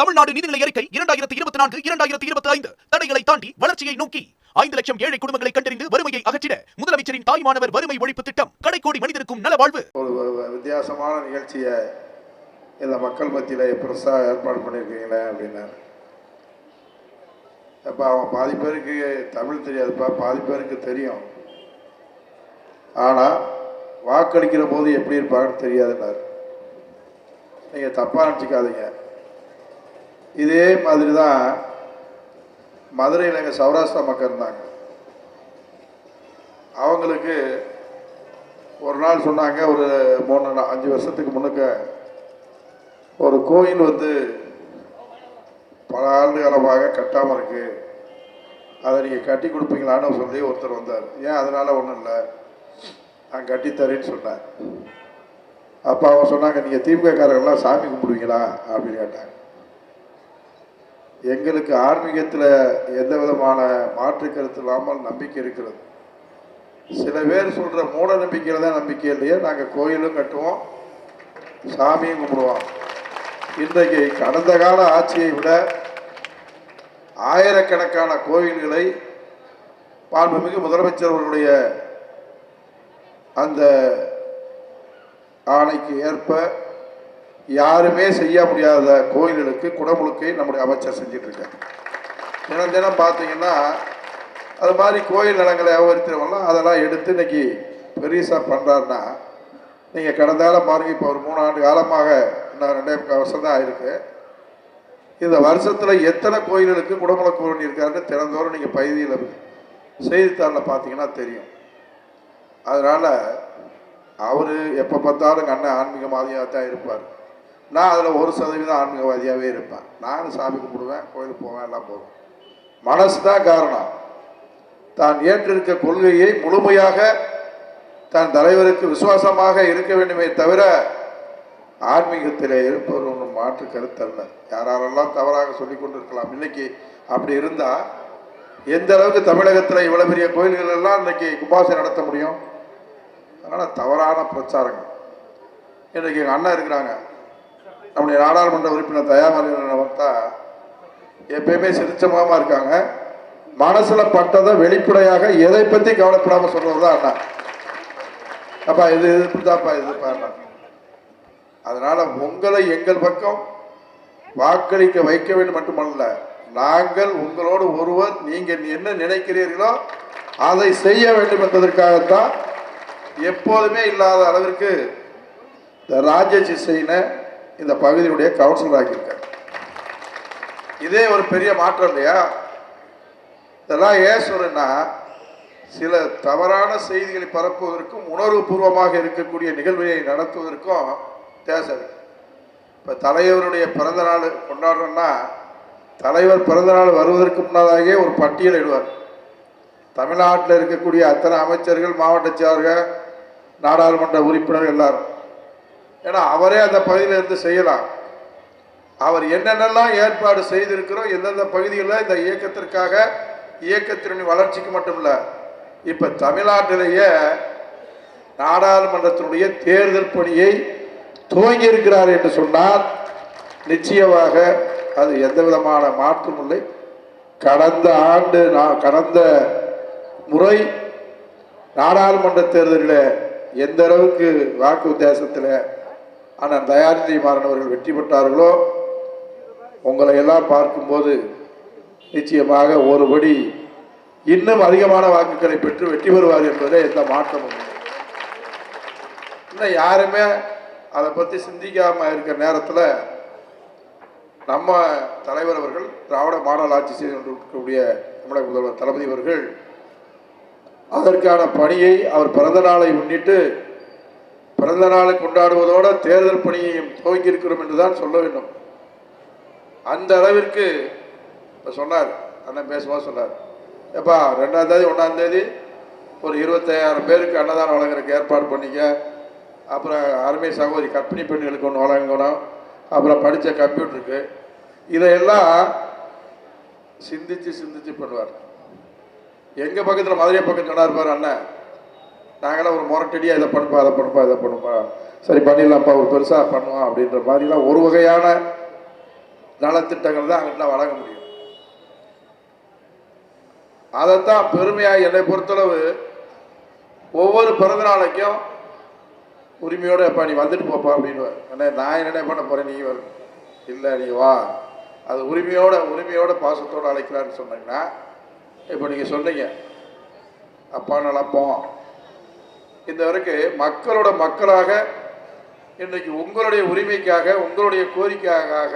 தமிழ்நாடு நிதிநிலை அறிக்கை இரண்டாயிரத்தி இருபத்தி நான்கு இரண்டாயிரத்தி இருபத்தி ஐந்து. தடைகளை தாண்டி வளர்ச்சியை நோக்கி ஐந்து லட்சம் ஏழை குடும்பங்களை கண்டறிந்து வறுமையை அகற்றிட முதலமைச்சரின் தாய்மானவர் வறுமை ஒழிப்பு திட்டம் கடைக்கோடி மனிதருக்கும் நலவாழ்வு. ஒரு வித்தியாசமான நிகழ்ச்சியை இந்த மக்கள் மத்தியில் பெருசாக ஏற்பாடு பண்ணியிருக்கீங்களே அப்படின்னாரு. இப்போ அவன் பாதி பேருக்கு தமிழ் தெரியாதுப்பா பாதி பேருக்கு தெரியும். ஆனால் வாக்களிக்கிற போது எப்படி இருப்பாங்கன்னு தெரியாதுன்னாரு. நீங்கள் தப்பாக நினச்சிக்காதீங்க. இதே மாதிரி தான் மதுரையில் எங்கள் சௌராஷ்டிரா மக்கள் இருந்தாங்க. அவங்களுக்கு ஒரு நாள் சொன்னாங்க ஒரு மூணு அஞ்சு வருஷத்துக்கு முன்னுக்க ஒரு கோயில் வந்து பல ஆண்டு காலமாக கட்டாமல் இருக்கு. அதை நீங்கள் கட்டி கொடுப்பீங்களான்னு சொல்லி ஒருத்தர் வந்தார். ஏன் அதனால் ஒன்றும் இல்லை? நான் கட்டித்தரேன்னு சொன்னேன் அப்போ அவங்க சொன்னாங்க நீங்கள் திமுககாரங்களாம் சாமி கும்பிடுவீங்களா? அப்படின்னு கேட்டாங்க. எங்களுக்கு ஆன்மீகத்தில் எந்த விதமான மாற்று கருத்து இல்லாமல் நம்பிக்கை இருக்கிறது. சில பேர் சொல்கிற மூட நம்பிக்கையில் தான் நம்பிக்கை இல்லையே நாங்கள் கோயிலும் கட்டுவோம் சாமியும் கும்பிடுவோம். இன்றைக்கு கடந்த கால ஆட்சியை விட ஆயிரக்கணக்கான கோயில்களை மாண்புமிகு முதலமைச்சர் அவர்களுடைய அந்த ஆணைக்கு ஏற்ப யாருமே செய்ய முடியாத கோயில்களுக்கு குடமுழுக்கை நம்முடைய அமைச்சர் செஞ்சிட்டு இருக்கார் தினம் தினம் பார்த்தீங்கன்னா அது மாதிரி கோயில் நிலங்களை வியாபாரித்தவங்களாம் அதெல்லாம் எடுத்து இன்னைக்கு பெருசாக பண்ணுறாருன்னா நீங்கள் கடந்த காலம் பாருங்க இப்போ ஒரு மூணு ஆண்டு காலமாக இன்னும் ரெண்டே வருஷம் தான் ஆயிருக்கு. இந்த வருஷத்தில் எத்தனை கோயில்களுக்கு குடமுழக்கு பண்ணியிருக்காருன்னு தினந்தோறும் நீங்கள் பகுதியில் செய்தித்தாளில் பார்த்தீங்கன்னா தெரியும். அதனால் அவர் எப்போ பார்த்தாலும் எங்கள் அண்ணன் ஆன்மீகவாதியாக தான் இருப்பார். நான் அதில் ஒரு சதவீதம் ஆன்மீகவாதியாகவே இருப்பேன். நானும் சாமி கும்பிடுவேன் கோயிலுக்கு போவேன் எல்லாம் போவேன். மனசு தான் காரணம். தான் ஏற்றிருக்க கொள்கையை முழுமையாக தன் தலைவருக்கு விசுவாசமாக இருக்க வேண்டுமே தவிர ஆன்மீகத்தில் இருப்பவர் ஒன்றும் மாற்று கருத்தல்ல. யாரெல்லாம் தவறாக சொல்லிக் கொண்டிருக்கலாம். இன்னைக்கு அப்படி இருந்தால் எந்த அளவுக்கு தமிழகத்தில் இவ்வளோ பெரிய கோயில்கள் எல்லாம் இன்னைக்கு கும்பாசை நடத்த முடியும்? அதனால் தவறான பிரச்சாரங்கள். இன்றைக்கி எங்கள் அண்ணன் இருக்கிறாங்க. நம்முடைய நாடாளுமன்ற உறுப்பினர் தயாமலிங்கனை பார்த்தா எப்பயுமே சிரிச்சமாக இருக்காங்க. மனசில் பட்டதை வெளிப்படையாக எதை பற்றி கவலைப்படாமல் சொல்கிறது தான் அண்ணா. அப்பா இது இது இப்படிதாப்பா இது பாருண்ணா அதனால் உங்களை எங்கள் பக்கம் வாக்களிக்க வைக்க வேண்டும் மட்டுமல்ல நாங்கள் உங்களோடு ஒருவர் நீங்கள் என்ன நினைக்கிறீர்களோ அதை செய்ய வேண்டும் என்பதற்காகத்தான் எப்போதுமே இல்லாத அளவிற்கு இந்த ராஜேஷ் இசைனை இந்த பகுதியினுடைய கவுன்சிலர் ஆக்கியிருக்கார் இதே ஒரு பெரிய மாற்றம் இல்லையா? இதெல்லாம் ஏன் சொல்றேன்னா சில தவறான செய்திகளை பரப்புவதற்கும் உணர்வுபூர்வமாக இருக்கக்கூடிய நிகழ்வையை நடத்துவதற்கும் தேசம் இப்போ தலைவருடைய பிறந்த நாள் கொண்டாடுறோம்னா தலைவர் பிறந்த நாள் வருவதற்கு முன்னதாகவே ஒரு பட்டியல் இடுவார். தமிழ்நாட்டில் இருக்கக்கூடிய அத்தனை அமைச்சர்கள் மாவட்ட செயலர்கள் நாடாளுமன்ற உறுப்பினர்கள் எல்லாரும். ஏன்னா அவரே அந்த பகுதியிலேருந்து செய்யலாம். அவர் என்னென்னலாம் ஏற்பாடு செய்திருக்கிறோம் எந்தெந்த பகுதியில் இந்த இயக்கத்திற்காக இயக்கத்தினுடைய வளர்ச்சிக்கு மட்டும் இல்லை இப்போ தமிழ்நாட்டிலேயே நாடாளுமன்றத்தினுடைய தேர்தல் பணியை துவங்கி இருக்கிறார் என்று சொன்னால் நிச்சயமாக அது எந்த விதமான மாற்றும் இல்லை. கடந்த ஆண்டு நான் கடந்த முறை நாடாளுமன்ற தேர்தலில் எந்த அளவுக்கு வாக்கு வித்தியாசத்தில் ஆனால் தயாநிதி மாறன் அவர்கள் வெற்றி பெற்றார்களோ? உங்களை எல்லாம் பார்க்கும்போது நிச்சயமாக ஒருபடி இன்னும் அதிகமான வாக்குகளை பெற்று வெற்றி பெறுவார் என்பதே எந்த மாற்றமும் இன்னும் யாருமே அதை பற்றி சிந்திக்காமல் இருக்கிற நேரத்தில் நம்ம தலைவர் அவர்கள் திராவிட மாடல் ஆட்சி செய்து கொண்டிருக்கக்கூடிய தமிழக முதல்வர் தளபதி அவர்கள் அதற்கான பணியை அவர் பிறந்த நாளை முன்னிட்டு பிறந்த நாளை கொண்டாடுவதோட தேர்தல் பணியையும் துவங்கி இருக்கிறோம் என்று தான் சொல்ல வேண்டும். அந்த அளவிற்கு இப்போ சொன்னார். அண்ணன் பேசுவா சொன்னார். எப்பா ரெண்டாம் தேதி ஒன்றாம் தேதி ஒரு இருபத்தாயிரம் பேருக்கு அன்னதானம் வழங்குறதுக்கு ஏற்பாடு பண்ணிக்க அப்புறம் அருமை சகோதரி கற்பிணி பெண்களுக்கு ஒன்று வழங்கணும். அப்புறம் படித்த கம்ப்யூட்டருக்கு. இதையெல்லாம் சிந்தித்து சிந்தித்து பண்ணுவார். எங்கள் பக்கத்தில் மதுரை பக்கம் சொன்னார் பாரு அண்ணன். நாங்களாம் ஒரு முரட்டடியாக இதை பண்ணுப்பா அதை பண்ணுப்பா இதை பண்ணுப்பா. சரி பண்ணிடலாம்ப்பா ஒரு பெருசாக பண்ணுவோம் அப்படின்ற மாதிரிலாம் ஒரு வகையான நலத்திட்டங்கள் தான் அங்கிட்ட வழங்க முடியும். அதைத்தான் பெருமையாக என்னை பொறுத்தளவு ஒவ்வொரு பிறந்த நாளைக்கும் உரிமையோட அப்பா நீ வந்துட்டு போப்பா அப்படின்னு அண்ணே நான் என்ன பண்ண போகிறேன் நீ வரும் இல்லை நீ வா. அது உரிமையோட உரிமையோட பாசத்தோடு அழைக்கிறான்னு சொன்னீங்கன்னா இப்போ நீங்கள் சொன்னீங்க அப்பா நலப்போம் இந்த வரைக்கும் மக்களோட மக்களாக இன்றைக்கு உங்களுடைய உரிமைக்காக உங்களுடைய கோரிக்கைக்காக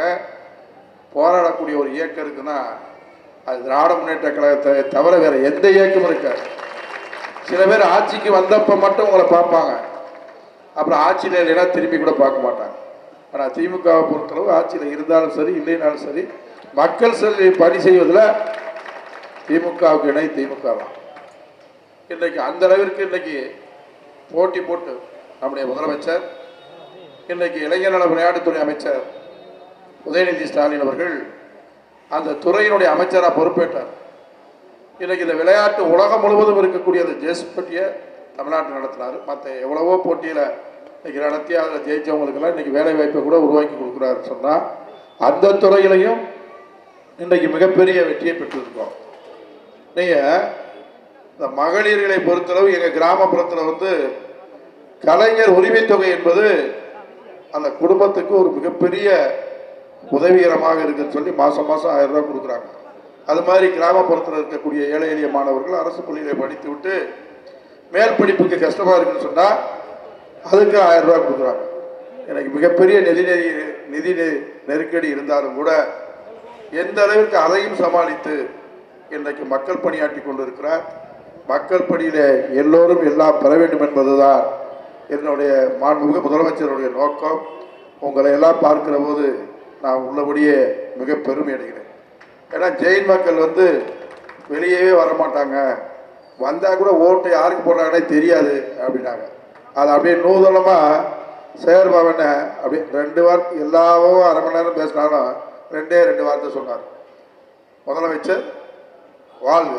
போராடக்கூடிய ஒரு இயக்கம் இருக்குன்னா அது திராவிட முன்னேற்ற கழகத்தை தவிர வேற எந்த இயக்கமும் இருக்காது. சில பேர் ஆட்சிக்கு வந்தப்ப மட்டும் உங்களை பார்ப்பாங்க. அப்புறம் ஆட்சியில் இல்லைன்னா திரும்பி கூட பார்க்க மாட்டாங்க. ஆனால் திமுகவை பொறுத்தளவு ஆட்சியில் இருந்தாலும் சரி இல்லைனாலும் சரி மக்கள் செல்வி பணி செய்வதில் திமுகவுக்கு இணை திமுக தான் இன்றைக்கு அந்த அளவிற்கு இன்றைக்கு போட்டி போட்டு நம்முடைய முதலமைச்சர் இன்றைக்கு இளைஞர் நல விளையாட்டுத்துறை அமைச்சர் உதயநிதி ஸ்டாலின் அவர்கள் அந்த துறையினுடைய அமைச்சராக பொறுப்பேற்றார். இன்றைக்கு இந்த விளையாட்டு உலகம் முழுவதும் இருக்கக்கூடிய அந்த ஜெஸ் போட்டியை தமிழ்நாட்டில் நடத்தினார் மற்ற எவ்வளவோ போட்டியில் இன்றைக்கி நடத்தி அதில் ஜெயிச்சவங்களுக்கெல்லாம் இன்றைக்கி வேலை வாய்ப்பை கூட உருவாக்கி கொடுக்குறாருன்னு சொன்னால் அந்த துறையிலையும் இன்றைக்கு மிகப்பெரிய வெற்றியை பெற்றிருக்கோம். நீங்கள் இந்த மகளிர்களை பொறுத்தளவு எங்கள் கிராமப்புறத்தில் வந்து கலைஞர் உரிமைத் தொகை என்பது அந்த குடும்பத்துக்கு ஒரு மிகப்பெரிய உதவிகரமாக இருக்குன்னு சொல்லி மாதம் மாதம் ஆயிரம் ரூபாய் கொடுக்குறாங்க. அது மாதிரி கிராமப்புறத்தில் இருக்கக்கூடிய ஏழை எளிய மாணவர்கள் அரசு பள்ளியில படித்து விட்டு மேல் படிப்புக்கு கஷ்டமாக இருக்குன்னு சொன்னால் அதுக்கு ஆயிரம் ரூபாய் கொடுக்குறாங்க. எனக்கு மிகப்பெரிய நிதி நெறி நிதி நெருக்கடி இருந்தாலும் கூட எந்த அளவிற்கு அதையும் சமாளித்து இன்றைக்கு மக்கள் பணியாற்றி கொண்டிருக்கிறார் மக்கள் பணியில் எல்லோரும் எல்லாம் பெற வேண்டும் என்பதுதான் என்னுடைய மாண்புமிகு முதலமைச்சருடைய நோக்கம். உங்களை எல்லாம் பார்க்கிற போது நான் உள்ளபடியே மிக பெருமை அடைகிறேன். ஏன்னா ஜெயின் மக்கள் வந்து வெளியவே வர மாட்டாங்க வந்தால் கூட ஓட்டு யாருக்கு போடுறாங்கன்னே தெரியாது அப்படின்னாங்க. அது அப்படியே நூதனமாக செயற்பவன அப்படியே ரெண்டு வார்த்தை எல்லாவும் அரை மணி நேரம் பேசினாலும் ரெண்டே ரெண்டு வார்த்தை சொன்னார். முதலமைச்சர் வாழ்க.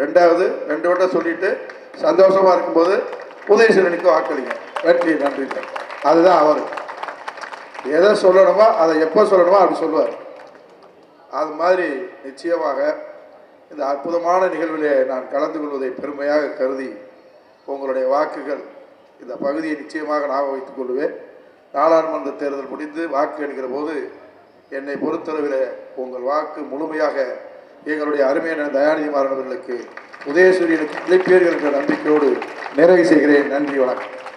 ரெண்டாவது ரெண்டு வட்டம் சொல்லிட்டு சந்தோஷமா இருக்கும்போது உதயசூரனுக்கு வாக்களிங்க நன்றி நன்றி அதுதான் அவர். எதை சொல்லணுமோ அதை எப்போ சொல்லணுமோ அப்படி சொல்லுவார். அது மாதிரி நிச்சயமாக இந்த அற்புதமான நிகழ்விலே நான் கலந்து கொள்வதை பெருமையாக கருதி உங்களுடைய வாக்குகள் இந்த பகுதியை நிச்சயமாக ஞாபகம் வைத்துக் கொள்வேன். நாடாளுமன்ற தேர்தல் முடிந்து வாக்கு எடுக்கிற போது என்னை பொறுத்தளவில் உங்கள் வாக்கு முழுமையாக எங்களுடைய அருமையான தயாநிதி மாறன் அவர்களுக்கு உதயசூரியனுக்கு அளிப்பீர்கள் என்ற நம்பிக்கையோடு நிறைவு செய்கிறேன். நன்றி வணக்கம்.